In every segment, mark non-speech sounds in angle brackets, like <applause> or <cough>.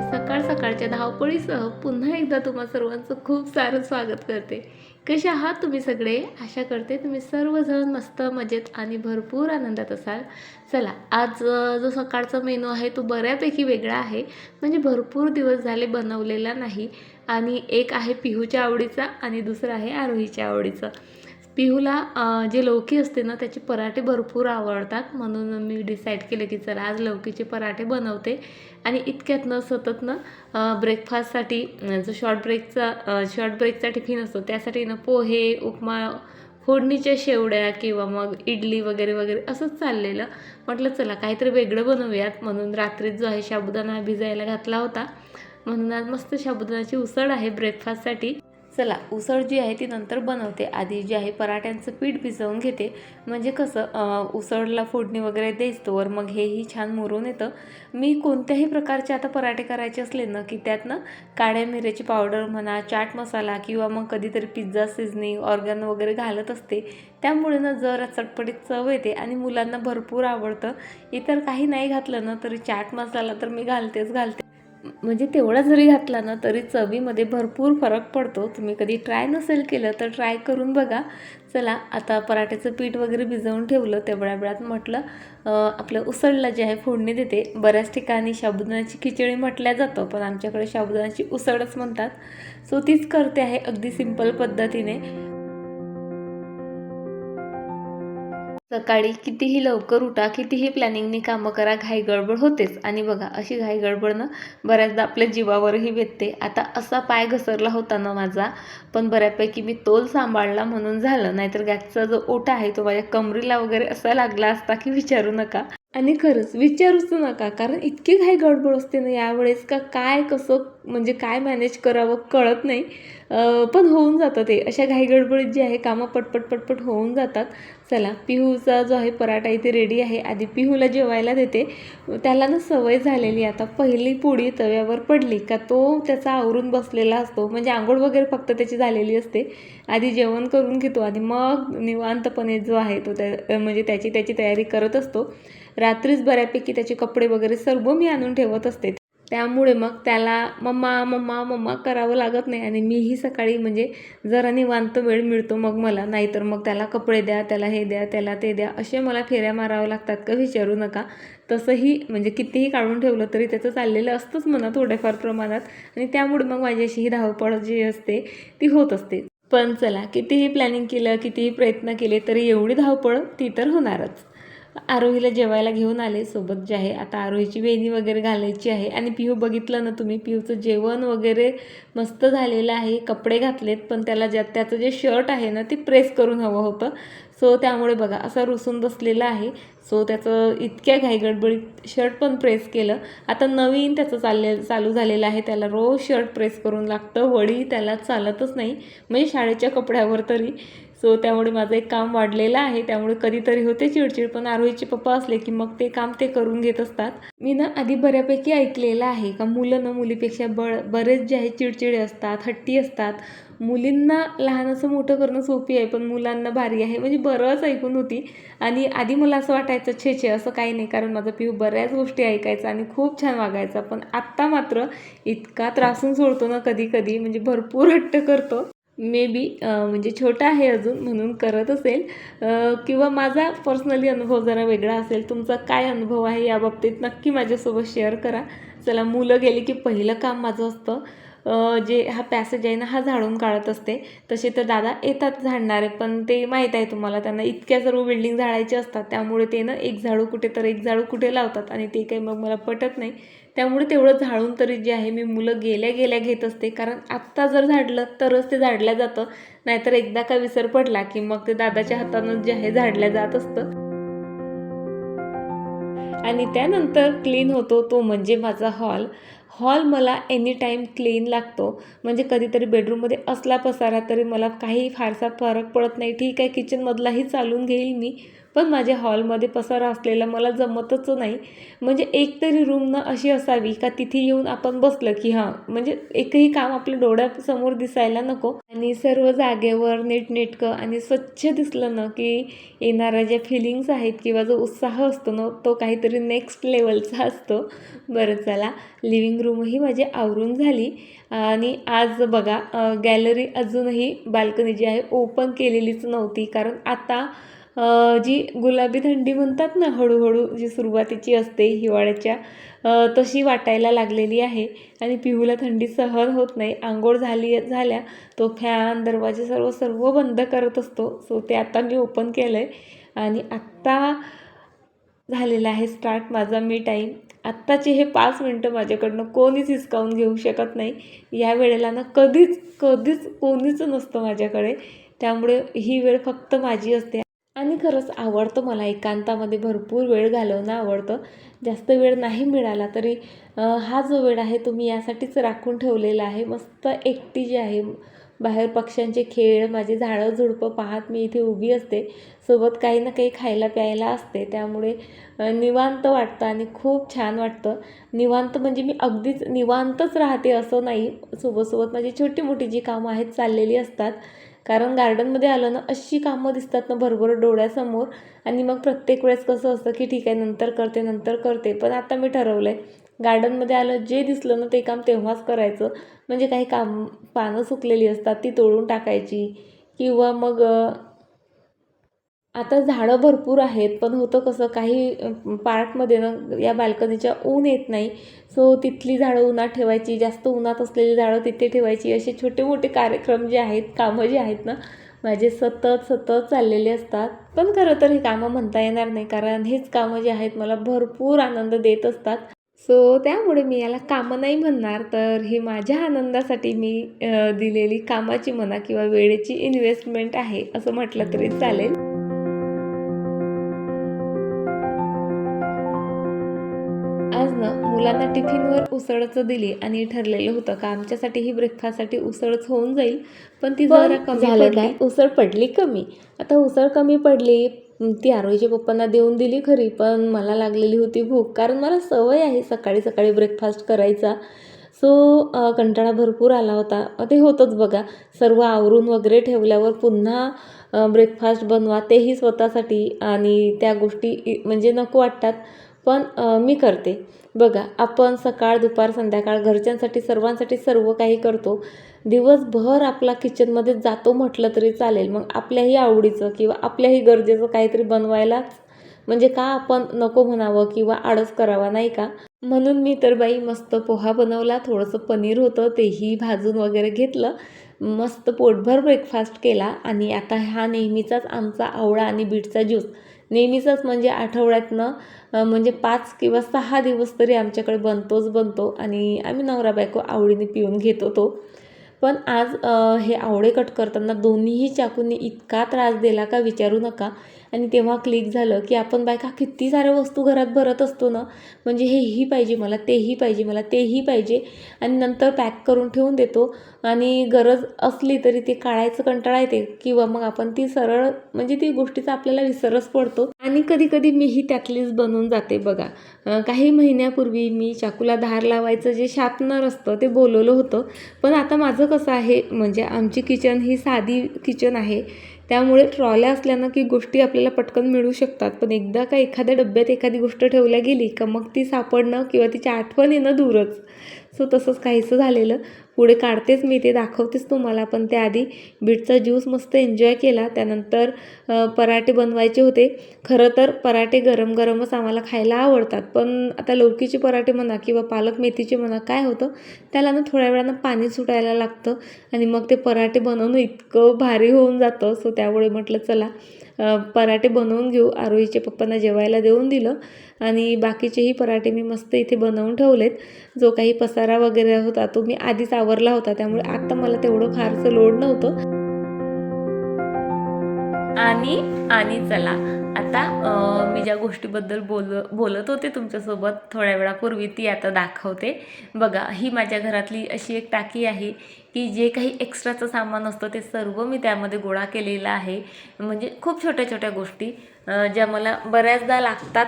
सकाळ सकाळच्या धावपळीसह पुन्हा एकदा तुम्हा सर्वांचं खूप सारं स्वागत करते. कसे आहात तुम्ही सगळे? आशा करते तुम्ही सर्वजण मस्त मजेत आणि भरपूर आनंदात असाल. चला आज जो सकाळचा मेनू आहे तो बऱ्यापैकी वेगळा आहे. म्हणजे भरपूर दिवस झाले बनवलेला नाही. आणि एक आहे पिहूच्या आवडीचा आणि दुसरा आहे आरोहीच्या आवडीचा. पिहूला जे लौकी असते ना त्याचे पराठे भरपूर आवडतात. म्हणून मी डिसाईड केलं की चला आज लौकीचे पराठे बनवते. आणि इतक्यातनं सततनं ब्रेकफास्टसाठी जो शॉर्ट ब्रेकचा शॉर्ट ब्रेकचा टिफिन असतो त्यासाठी ना पोहे उपमा फोडणीच्या शेवड्या किंवा मग इडली वगैरे वगैरे असंच चाललेलं. म्हटलं चला काहीतरी वेगळं बनवूयात. म्हणून रात्रीत जो आहे साबुदाणा भिजायला घातला होता. म्हणून आज मस्त साबुदाण्याची उसळ आहे ब्रेकफास्टसाठी चला उसळ जी आहे ती नंतर बनवते. आधी जे आहे पराठ्यांचं पीठ भिजवून घेते. म्हणजे कसं उसळला फोडणी वगैरे देच तोवर मग हेही छान मुरून येतं. मी कोणत्याही प्रकारचे आता पराठे करायचे असले ना की त्यातनं काळ्या मिऱ्याची पावडर म्हणा चाट मसाला किंवा मग कधीतरी पिझ्झा सिझनिंग ऑर्गन वगैरे घालत असते. त्यामुळे ना जरा चटपटीत चव येते आणि मुलांना भरपूर आवडतं. इतर काही नाही घातलं ना तरी चाट मसाला तर मी घालतेच घालते. म्हणजे तेवढा जरी घातला ना तरी चवीमध्ये भरपूर फरक पडतो. तुम्ही कधी ट्राय नसेल केलं तर ट्राय करून बघा. चला आता पराठ्याचं पीठ वगैरे भिजवून ठेवलं तेवढ्या वेळात म्हटलं आपलं उसळला जे आहे फोडणी देते. बऱ्याच ठिकाणी साबुदाण्याची खिचडी म्हटल्या जातं पण आमच्याकडे साबुदाण्याची उसळच म्हणतात. सो तीच करते आहे अगदी सिंपल पद्धतीने. सकाळी कितीही लवकर उठा कितीही प्लॅनिंगनी कामं करा घाई गडबड होतेच. आणि बघा अशी घाई गडबडनं बऱ्याचदा आपल्या जीवावरही भेटते. आता असा पाय घसरला होता ना माझा पण बऱ्यापैकी मी तोल सांभाळला म्हणून झालं. नाहीतर गॅसचा जो ओटा आहे तो माझ्या कमरीला वगैरे असा लागला असता की विचारू नका. आणि खरंच विचारूच नका कारण इतकी घाई गडबड असते ना यावेळेस का काय कसं म्हणजे काय मॅनेज करावं कळत नाही. पण होऊन जातं ते. अशा घाई गडबडीत जे आहे कामं पटपट पटपट होऊन जातात. चला पिहूचा जो आहे पराठा इथे रेडी आहे. आधी पिहूला जेवायला देते. त्याला ना सवय झालेली आता. पहिली पोळी तव्यावर पडली का तो त्याचा आवरून बसलेला असतो. म्हणजे आंघोळ वगैरे फक्त त्याची झालेली असते. आधी जेवण करून घेतो. आणि मग निवांतपणे जो आहे तो त्या म्हणजे त्याची त्याची तयारी करत असतो. रात्रीच बऱ्यापैकी त्याचे कपडे वगैरे सर्व मी आणून ठेवत असते. त्यामुळे मग त्याला मम्मा मम्मा मम्मा करावं लागत नाही आणि मीही सकाळी म्हणजे जरा निवांत वेळ मिळतो मग मला. नाहीतर मग त्याला कपडे द्या त्याला हे द्या त्याला ते द्या असे मला फेऱ्या मारावं लागतात का विचारू नका. तसंही म्हणजे कितीही काढून ठेवलं तरी त्याचं चाललेलं असतंच म्हणा थोड्याफार प्रमाणात आणि त्यामुळे मग माझ्याशी ही धावपळ जी असते ती होत असते. पण चला कितीही प्लॅनिंग केलं कितीही प्रयत्न केले तरी एवढी धावपळ ती तर होणारच. आरोहीला जेवायला घेऊन आले सोबत जे आहे आता आरोहीची वेणी वगैरे घालायची आहे. आणि पिहू बघितलं ना तुम्ही पिहूचं जेवण वगैरे मस्त झालेलं आहे कपडे घातलेत पण त्याला ज्या त्याचं जे शर्ट आहे ना ते प्रेस करून हवं होतं. सो त्यामुळे बघा असा रुसून बसलेला आहे. सो त्याचं इतक्या घाईगडबडीत शर्ट पण प्रेस केलं. आता नवीन त्याचं चालले चालू झालेलं आहे. त्याला रोज शर्ट प्रेस करून लागतं. वडी त्याला चालतच नाही. म्हणजे शाळेच्या कपड्यावर तरी. सो त्यामुळे माझं एक काम वाढलेलं आहे. त्यामुळे कधीतरी होते चिडचिड पण आरोहीचे पप्पा असले की मग ते काम ते करून घेत असतात. मी ना आधी बऱ्यापैकी ऐकलेलं आहे का मुलं ना मुलीपेक्षा बळ बरेच जे आहे चिडचिडे असतात हट्टी असतात. मुलींना लहान असं मोठं करणं सोपी आहे पण मुलांना भारी आहे. म्हणजे बरंच ऐकून होती. आणि आधी मला असं वाटायचं छे छे असं काही नाही कारण माझा पिऊ बऱ्याच गोष्टी ऐकायचा आणि खूप छान वागायचा. पण आत्ता मात्र इतका त्रासून सोडतो ना कधी कधी म्हणजे भरपूर हट्ट करतो. मे बी म्हणजे छोटा आहे अजून म्हणून करत असेल. किंवा माझा पर्सनली अनुभव जरा वेगळा असेल तुमचा काय अनुभव आहे या बाबतीत नक्की माझ्यासोबत शेअर करा. चला मुलं गेली की पहिलं काम माझं असतं. जे हा पॅसेज आहे ना हा झाडून काढत असते. तसे तर दादा येतात झाडणारे पण ते माहीत आहे तुम्हाला त्यांना इतक्या सर्व बिल्डिंग झाडायचे असतात. त्यामुळे ते ना एक झाडू कुठे तर एक झाडू कुठे लावतात आणि ते काही मग मला पटत नाही. त्यामुळे तेवढं झाडून तरी जे आहे मी मुलं गेल्या गेल्या घेत असते. कारण आत्ता जर झाडलं तरच ते झाडल्या जातं. नाहीतर एकदा का विसर पडला की मग ते दादाच्या हातानं जे आहे झाडल्या जात असतं. आणि त्यानंतर क्लीन होतो तो म्हणजे माझा हॉल हॉल मला एनी टाईम क्लीन लागतो. म्हणजे कधीतरी बेडरूममध्ये असला पसारा तरी मला काही फारसा फरक पडत नाही. ठीक आहे किचनमधलाही चालून घेईल मी. पण माझ्या हॉलमध्ये पसारा असलेला मला जमतच नाही. म्हणजे एक तरी रूम ना अशी असावी का तिथे येऊन आपण बसलं की हां म्हणजे एकही काम आपल्या डोळ्यासमोर दिसायला नको. आणि सर्व जागेवर नीटनेटकं आणि स्वच्छ दिसलं ना की येणाऱ्या ज्या फिलिंग्स आहेत किंवा जो उत्साह असतो ना तो काहीतरी नेक्स्ट लेवलचा असतो. बरं चला लिव्हिंग रूमही माझी आवरून झाली. आणि आज बघा गॅलरी अजूनही बाल्कनी जी आहे ओपन केलेलीच नव्हती. कारण आता जी गुलाबी थंडी म्हणतात ना हळूहळू जी सुरुवातीची असते हिवाळ्याच्या तशी वाटायला लागलेली आहे आणि पिहूला थंडी सहन होत नाही. आंघोळ झाली झाल्या तो फॅन दरवाजे सर्व सर्व बंद करत असतो. सो ते आता मी ओपन केलं आहे आणि आत्ता झालेला आहे स्टार्ट माझा मी टाईम. आत्ताचे हे पाच मिनटं माझ्याकडनं कोणीच हिसकावून घेऊ शकत नाही. या वेळेला ना कधीच कधीच कोणीच नसतं माझ्याकडे. त्यामुळे ही वेळ फक्त माझी असते. आणि खरंच आवडतं मला एकांतामध्ये भरपूर वेळ घालवणं आवडतं. जास्त वेळ नाही मिळाला तरी हा जो वेळ आहे तो मी यासाठीच राखून ठेवलेला आहे. मस्त एकटी जी आहे बाहेर पक्ष्यांचे खेळ माझे झाडं झुडपं पाहत मी इथे उभी असते. सोबत काही ना काही खायला प्यायला असते. त्यामुळे निवांत वाटतं आणि खूप छान वाटतं. निवांत म्हणजे मी अगदीच निवांतच राहते असं नाही. सोबतसोबत माझी छोटी मोठी जी कामं आहेत चाललेली असतात. कारण गार्डनमध्ये आलं ना अशी कामं दिसतात ना भरभर डोळ्यासमोर. आणि मग प्रत्येक वेळेस कसं असतं की ठीक आहे नंतर करते नंतर करते. पण आता मी ठरवलं आहे गार्डनमध्ये आलं जे दिसलं ना ते काम तेव्हाच करायचं. म्हणजे काही काम पानं सुकलेली असतात ती तोडून टाकायची. किंवा मग आता झाडं भरपूर आहेत पण होतं कसं काही पार्कमध्ये ना या बाल्कनीच्या ऊन येत नाही. सो तिथली झाडं उन्हात ठेवायची जास्त उन्हात असलेली झाडं तिथे ठेवायची. असे छोटे मोठे कार्यक्रम जे आहेत कामं जे आहेत ना माझे सतत सतत चाललेले असतात. पण खरं तर ही कामं म्हणता येणार नाही कारण हेच कामं जे आहेत मला भरपूर आनंद देत असतात. सो त्यामुळे मी याला कामं नाही म्हणणार तर ही माझ्या आनंदासाठी मी दिलेली कामाची म्हणा किंवा वेळेची इन्व्हेस्टमेंट आहे असं म्हटलं तरी चालेल. मुलांना टिफिनवर उसळच दिली आणि ठरलेलं होतं का आमच्यासाठी ही ब्रेकफास्टसाठी उसळच होऊन जाईल पण ती जरा कमी झालं काय? उसळ पडली कमी. आता उसळ कमी पडली ती आरोहीच्या पप्पांना देऊन दिली खरी पण मला लागलेली होती भूक कारण मला सवय आहे सकाळी सकाळी ब्रेकफास्ट करायचा. सो कंटाळा भरपूर आला होता. ते होतंच बघा. सर्व आवरून वगैरे ठेवल्यावर पुन्हा ब्रेकफास्ट बनवा तेही स्वतःसाठी आणि त्या गोष्टी म्हणजे नको वाटतात. पण मी करते. बघा आपण सकाळ दुपार संध्याकाळ घरच्यांसाठी सर्वांसाठी सर्व काही करतो. दिवसभर आपला किचनमध्ये जातो म्हटलं तरी चालेल. मग आपल्याही आवडीचं किंवा आपल्याही गरजेचं काहीतरी बनवायलाच म्हणजे का आपण नको म्हणावं किंवा आळस करावा नाही का? म्हणून मी तर बाई मस्त पोहा बनवला थोडंसं पनीर होतं तेही भाजून वगैरे घेतलं. मस्त पोटभर ब्रेकफास्ट केला आणि आता हा नेहमीचाच आमचा आवळा आणि बीटचा ज्यूस नेहमीचाच म्हणजे आठवड्यातनं म्हणजे पाच किंवा सहा दिवस तरी आमच्याकडे बनतोच बनतो आणि आम्ही नवरा बायको आवडीने पिऊन घेतो तो. पण आज हे आवळे कट करताना दोन्हीही चाकूंनी इतका त्रास दिला का विचारू नका. आणि तेव्हा क्लिक झालं की आपण बायका किती साऱ्या वस्तू घरात भरत असतो ना म्हणजे हेही पाहिजे मला तेही पाहिजे मला तेही पाहिजे. आणि नंतर पॅक करून ठेवून देतो. आणि गरज असली तरी ती काढायचं कंटाळा येते. किंवा मग आपण ती सरळ म्हणजे ती गोष्टीचा आपल्याला विसरच पडतो. आणि कधी कधी मीही त्यातलीच बनून जाते बघा. काही महिन्यापूर्वी मी चाकूला धार लावायचं जे शार्पनर असतं ते बोलवलं होतं. पण आता माझं कसं आहे म्हणजे आमची किचन ही साधी किचन आहे. त्यामुळे ट्रॉल्या असल्यानं की गोष्टी आपल्याला पटकन मिळू शकतात. पण एकदा का एखाद्या डब्यात एखादी गोष्ट ठेवल्या गेली का मग ती सापडणं किंवा तिच्या आठवण येणं दूरच. सो तसंच काहीसं झालेलं. पुढे काढतेच मी ते दाखवतेच तुम्हाला. पण त्याआधी बीटचा ज्यूस मस्त एन्जॉय केला. त्यानंतर पराठे बनवायचे होते. खरं तर पराठे गरम गरमच आम्हाला खायला आवडतात. पण आता लौकीचे पराठे म्हणा किंवा पालक मेथीचे म्हणा काय होतं त्याला ना थोड्या वेळानं पाणी सुटायला लागतं. आणि मग ते पराठे बनवणं इतकं भारी होऊन जातं. सो त्यामुळे म्हटलं चला पराठे बनवून घेऊ. आरोहीच्या पप्पांना जेवायला देऊन दिलं. आणि बाकीचेही पराठे मी मस्त इथे बनवून ठेवलेत. जो काही पसारा वगैरे होता तो मी आधीच आवरला होता त्यामुळे आता मला तेवढं फारसं लोड नव्हतं. आणि आणि चला. आता मी ज्या गोष्टीबद्दल बोल बोलत होते तुमच्यासोबत थोड्या वेळापूर्वी ती आता दाखवते. बघा ही माझ्या घरातली अशी एक टाकी आहे की जे काही एक्स्ट्राचं सामान असतं ते सर्व मी त्यामध्ये गोळा केलेलं आहे. म्हणजे खूप छोट्या छोट्या गोष्टी. ज्या मला बऱ्याचदा लागतात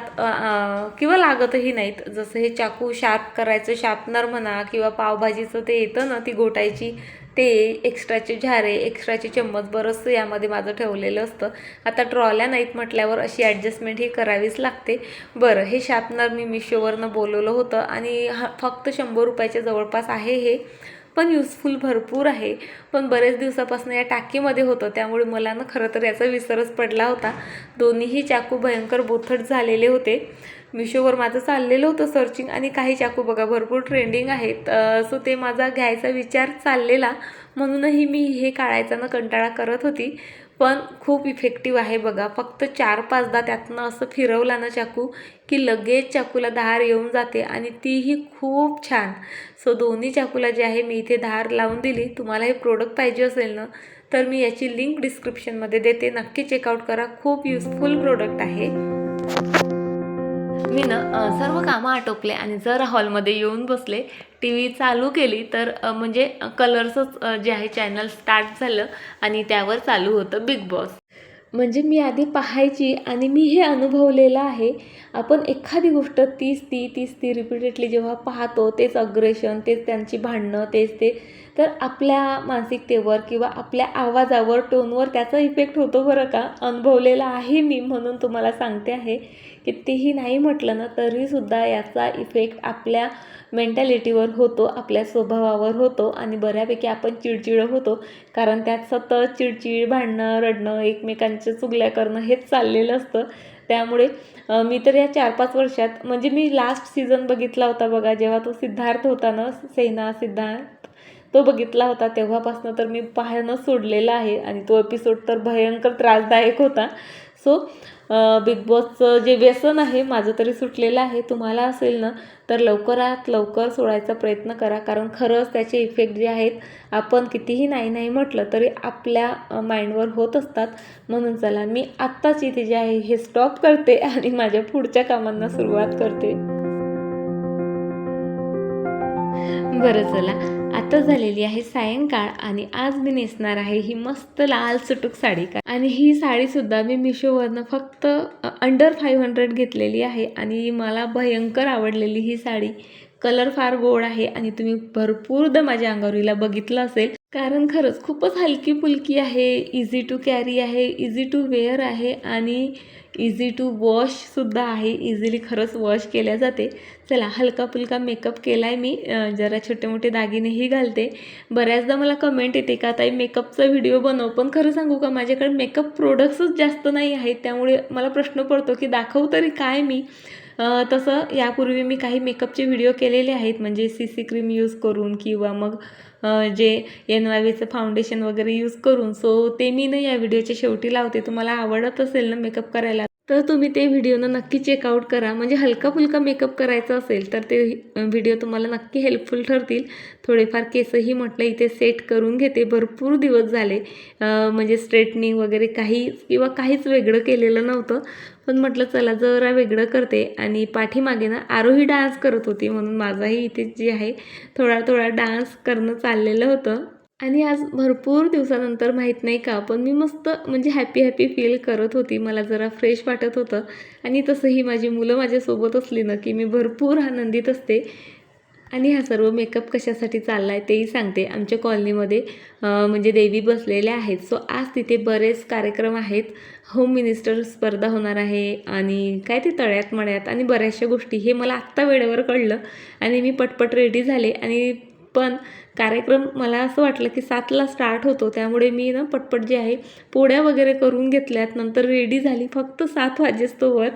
किंवा लागतही नाहीत. जसं हे चाकू शार्प करायचं शार्पनर म्हणा किंवा पावभाजीचं ते येतं ना ती घोटायची ते एक्स्ट्राचे झारे एक्स्ट्राचे चम्मच बरंचसं यामध्ये माझं ठेवलेलं असतं. आता ट्रॉल्या नाहीत म्हटल्यावर अशी ॲडजस्टमेंट ही करावीच लागते. बरं हे शार्पनर मी मिशोवरनं बोलवलं होतं आणि हा फक्त शंभर रुपयाच्या जवळपास आहे हे. पण युजफुल भरपूर आहे. पण बरेच दिवसापासून या टाकीमध्ये होतं. त्यामुळे मला ना खरं तर याचा विसरच पडला होता. दोन्हीही चाकू भयंकर बोथट झालेले होते. मिशोवर माझं चाललेलं होतं सर्चिंग आणि काही चाकू बघा भरपूर ट्रेंडिंग आहेत. सो ते माझा घ्यायचा विचार चाललेला. म्हणूनही मी हे काढायचा ना कंटाळा करत होती. पण खूप इफेक्टिव्ह आहे बघा. फक्त चार पाचदा त्यातनं असं फिरवला ना चाकू की लगेच चाकूला धार येऊन जाते आणि तीही खूप छान. सो दोन्ही चाकूला जे आहे मी इथे धार लावून दिली. तुम्हाला हे प्रोडक्ट पाहिजे असेल ना तर मी याची लिंक डिस्क्रिप्शनमध्ये देते. नक्की चेकआउट करा. खूप युजफुल प्रोडक्ट आहे. मी ना सर्व कामं आटोपले आणि जर हॉलमध्ये येऊन बसले. टी व्ही चालू केली तर म्हणजे कलर्सच जे आहे चॅनल स्टार्ट झालं आणि त्यावर चालू होतं बिग बॉस म्हणजे मी आधी पाहायची आणि मी हे अनुभवलेलं आहे आपण एखादी गोष्ट तीच ती तीच ती रिपीटेडली जेव्हा पाहतो तेच अग्रेशन तेच त्यांची भांडणं तेच ते तर आपल्या मानसिकतेवर किंवा आपल्या आवाजावर टोनवर त्याचा इफेक्ट होतो बरं का? अनुभवलेला आहे मी म्हणून तुम्हाला सांगते आहे. कितीही नाही म्हटलं ना तरीसुद्धा याचा इफेक्ट आपल्या मेंटॅलिटीवर होतो आपल्या स्वभावावर होतो आणि बऱ्यापैकी आपण चिडचिड होतो. कारण त्यात सतत चिडचिड भांडणं रडणं एकमेकांच्या चुगल्या करणं हेच चाललेलं असतं. त्यामुळे मी तर या चार पाच वर्षात म्हणजे मी लास्ट सीझन बघितला होता बघा जेव्हा तो सिद्धार्थ होता ना सेना सिद्धार्थ? तो बघितला होता तेव्हापासून तर मी पाहणं सोडलेलं आहे आणि तो एपिसोड तर भयंकर त्रासदायक होता. सो बिग बॉसचं जे व्यसन आहे माझं तरी सुटलेलं आहे. तुम्हाला असेल ना तर लवकरात लवकर सोडायचा प्रयत्न करा. कारण खरंच त्याचे इफेक्ट जे आहेत आपण कितीही नाही नाही म्हटलं तरी आपल्या माइंडवर होत असतात. म्हणून चला मी आत्ताच इथे जे आहे हे स्टॉप करते आणि माझ्या पुढच्या कामांना सुरुवात करते. बरं चला आता झालेली आहे सायंकाळ आणि आज मी नेसणार आहे ही मस्त लाल सुटूक साडी. का आणि ही साडीसुद्धा मी मिशोवरनं फक्त अंडर फाईव्ह हंड्रेड घेतलेली आहे आणि मला भयंकर आवडलेली ही साडी. कलर फार गोड आहे आणि तुम्ही भरपूरदा माझ्या अंगावरीला बघितलं असेल. कारण खरंच खूपच हलकी फुलकी आहे इझी टू कॅरी आहे इझी टू वेअर आहे आणि इझी टू वॉशसुद्धा आहे. इझिली खरंच वॉश केल्या जाते. चला हलका फुलका मेकअप केला आहे मी जरा छोटे मोठे दागिनेही घालते. बऱ्याचदा मला कमेंट येते का ताई मेकअपचा व्हिडिओ बनव. पण खरं सांगू का माझ्याकडे मेकअप प्रोडक्ट्सच जास्त नाही आहेत. त्यामुळे मला प्रश्न पडतो की दाखवू तरी काय मी? तसं यापूर्वी मी काही मेकअपचे व्हिडिओ केलेले आहेत. म्हणजे सी सी क्रीम यूज करून किंवा मग जे एन वाय व्हीचं फाउंडेशन वगैरे यूज करून सो ते मी ना या व्हिडिओच्या शेवटी लावते. तुम्हाला आवडत असेल ना मेकअप करायला तर तुम्ही ते व्हिडिओनं नक्की चेकआउट करा. म्हणजे हलका फुलका मेकअप करायचा असेल तर ते व्हिडिओ तुम्हाला नक्की हेल्पफुल ठरतील. थोडेफार केसही म्हटलं इथे सेट करून घेते. भरपूर दिवस झाले म्हणजे स्ट्रेटनिंग वगैरे काही किंवा काहीच वेगळं केलेलं नव्हतं. पण म्हटलं चला जरा वेगळं करते. आणि पाठीमागे ना आरोही डान्स करत होती म्हणून माझाही इथे जे आहे थोडा थोडा डान्स करणं चाललेलं होतं. आणि आज भरपूर दिवसानंतर माहीत नाही का पण मी मस्त म्हणजे हॅपी हॅपी फील करत होती. मला जरा फ्रेश वाटत होतं. आणि तसंही माझी मुलं माझ्यासोबत असली ना की मी भरपूर आनंदित असते. आणि हा सर्व मेकअप कशासाठी चालला आहे तेही सांगते. आमच्या कॉलनीमध्ये म्हणजे देवी बसलेल्या आहेत. सो आज तिथे बरेच कार्यक्रम आहेत. होम मिनिस्टर स्पर्धा होणार आहे आणि काय ते तळ्यात मळ्यात आणि बऱ्याचशा गोष्टी. हे मला आत्ता वेळेवर कळलं आणि मी पटपट रेडी झाले. आणि पण कार्यक्रम मला असं वाटलं की सातला स्टार्ट होतो त्यामुळे मी ना पटपट जे आहे पोळ्या वगैरे करून घेतल्यात. नंतर रेडी झाली फक्त सात वाजेस्तोवर.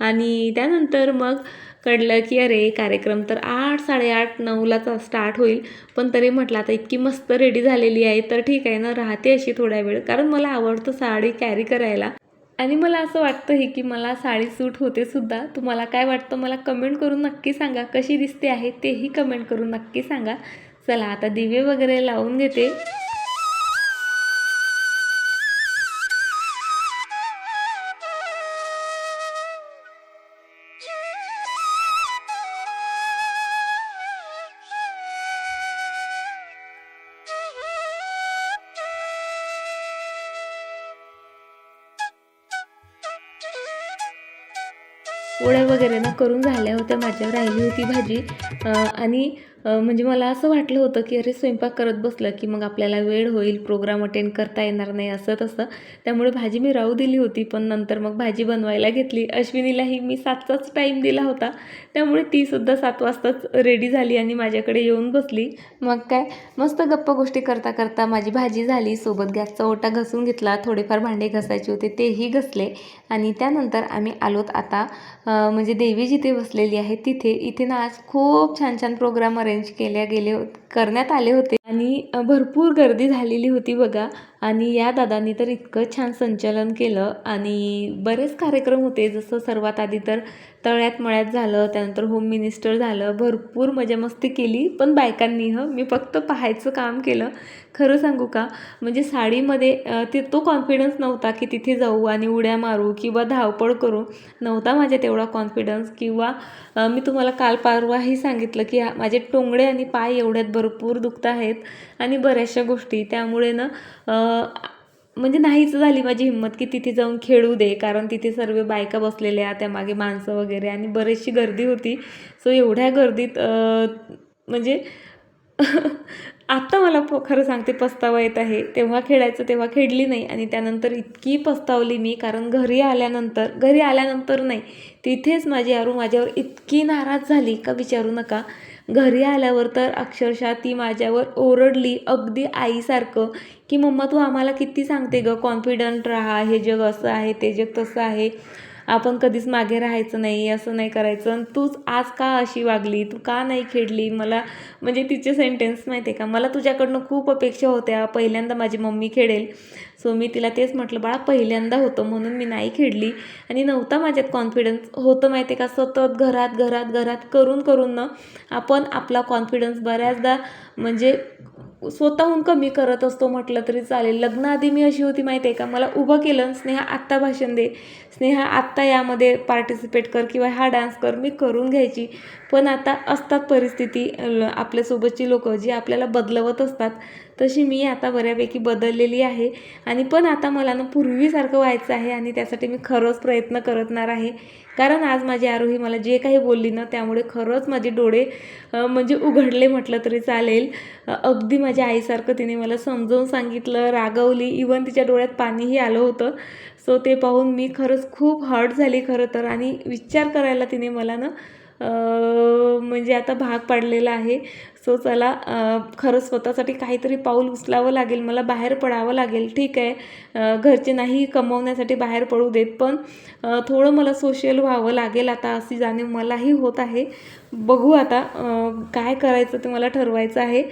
आणि त्यानंतर मग कळलं की अरे कार्यक्रम तर आठ साडेआठ नऊलाच स्टार्ट होईल. पण तरी म्हटलं आता इतकी मस्त रेडी झालेली आहे तर ठीक आहे ना राहते अशी थोड्या वेळ. कारण मला आवडतं साडी कॅरी करायला. आणि मला असं वाटतं हे की मला साडी सूट होते सुद्धा. तुम्हाला काय वाटतं मला कमेंट करून नक्की सांगा. कशी दिसते आहे तेही कमेंट करून नक्की सांगा. चला आता दिवे वगैरे लावून घेते. पोळ्या वगैरे ना करून झाल्या होत्या माझ्यावर राहिली होती भाजी. आणि म्हणजे मला असं वाटलं होतं की अरे स्वयंपाक करत बसलं की मग आपल्याला वेळ होईल प्रोग्राम अटेंड करता येणार नाही असं तसं. त्यामुळे भाजी मी राहू दिली होती पण नंतर मग भाजी बनवायला घेतली. अश्विनीलाही मी सातचाच टाईम दिला होता. त्यामुळे तीसुद्धा सात वाजताच रेडी झाली आणि माझ्याकडे येऊन बसली. मग काय मस्त गप्प गोष्टी करता करता माझी भाजी झाली. सोबत गॅसचा ओटा घासून घेतला. थोडेफार भांडे घासायचे होते तेही घसले. आणि त्यानंतर आम्ही आलोत आता म्हणजे देवी जिथे बसलेली आहे तिथे. इथे ना आज खूप छान छान प्रोग्राम अरेंज केल्या गेले करण्यात आले होते. आणि भरपूर गर्दी झालेली होती बघा. आणि या दादांनी तर इतकं छान संचालन केलं आणि बरेच कार्यक्रम होते. जसं सर्वात आधी तर तळ्यात मळ्यात झालं त्यानंतर होम मिनिस्टर झालं. भरपूर मजा मस्ती केली पण बायकांनी हं मी फक्त पाहायचं काम केलं. खरं सांगू का? म्हणजे साडीमध्ये ते तो कॉन्फिडन्स नव्हता की तिथे जाऊ आणि उड्या मारू किंवा धावपळ करू. नव्हता माझ्या तेवढा कॉन्फिडन्स किंवा मी तुम्हाला काल परवाही सांगितलं की माझे टोंगडे आणि पाय एवढ्यात भरपूर दुखत आहेत. आणि बऱ्याचशा गोष्टी. त्यामुळे ना म्हणजे नाहीच झाली माझी हिंमत की तिथे जाऊन खेळू दे कारण तिथे सर्व बायका बसलेल्या त्यामागे माणसं वगैरे आणि बरीचशी गर्दी होती. सो एवढ्या गर्दीत म्हणजे <laughs> आत्ता मला प खरं सांगते पस्तावा येत आहे. तेव्हा खेळायचं तेव्हा खेळली नाही आणि त्यानंतर इतकी पस्तावली मी कारण घरी आल्यानंतर घरी आल्यानंतर नाही तिथेच माझी आरू माझ्यावर इतकी नाराज झाली का विचारू नका. घरी आल्यावर तर अक्षरशः ती माझ्यावर ओरडली अगदी आईसारखं की मम्मा तू आम्हाला किती सांगते गं? कॉन्फिडंट राहा हे जग असं आहे ते जग तसं आहे. आपण कधीच मागे राहायचं नाही असं नाही करायचं. आणि तूच आज का अशी वागली? तू का नाही खेळली? मला म्हणजे तिचे सेंटेन्स माहिती आहे का? मला तुझ्याकडनं खूप अपेक्षा होत्या. पहिल्यांदा माझी मम्मी खेळेल. सो मी तिला तेच म्हटलं बाळा पहिल्यांदा होतं म्हणून मी नाही खेळली. आणि नव्हता माझ्यात कॉन्फिडन्स होतं माहिती आहे का? सतत घरात घरात घरात करून करून ना आपण आपला कॉन्फिडन्स बऱ्याचदा म्हणजे स्वतःहून कमी करत असतो म्हटलं तरी चालेल. लग्नाआधी मी अशी होती माहिती आहे का? मला उभं केलं स्नेहा आत्ता भाषण दे. स्नेहा आत्ता यामध्ये पार्टिसिपेट कर किंवा हा डान्स कर. मी करून घ्यायची. पण आता असतात परिस्थिती ल- आपल्यासोबतची लोकं जी आपल्याला बदलवत असतात. तशी मी आता बऱ्यापैकी बदललेली आहे. आणि पण आता मला ना पूर्वीसारखं व्हायचं आहे आणि त्यासाठी मी खरंच प्रयत्न करतणार आहे. कारण आज माझी आरोही मला जे काही बोलली ना त्यामुळे खरंच माझे डोळे म्हणजे उघडले म्हटलं तरी चालेल. अगदी माझ्या आईसारखं तिने मला समजावून सांगितलं रागवली. इवन तिच्या डोळ्यात पाणीही आलं होतं. सो ते पाहून मी खरंच खूप हर्ट झाली खरं तर. आणि विचार करायला तिने मला ना म्हणजे आता भाग पाडलेला आहे. सो चला खरं स्वतःसाठी काहीतरी पाऊल उचलावं लागेल. मला बाहेर पडावं लागेल. ठीक आहे. घरचे नाही कमवण्यासाठी बाहेर पडू देत पण थोडं मला सोशल व्हावं लागेल आता अशी जाणीव मलाही होत आहे. बघू आता काय करायचं ते मला ठरवायचं आहे.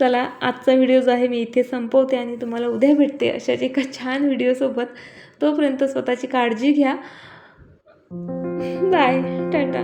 चला आजचा व्हिडिओ जो आहे मी इथे संपवते आणि तुम्हाला उद्या भेटते अशाच एका छान व्हिडिओसोबत तोपर्यंत स्वतःची काळजी घ्या. बाय टाटा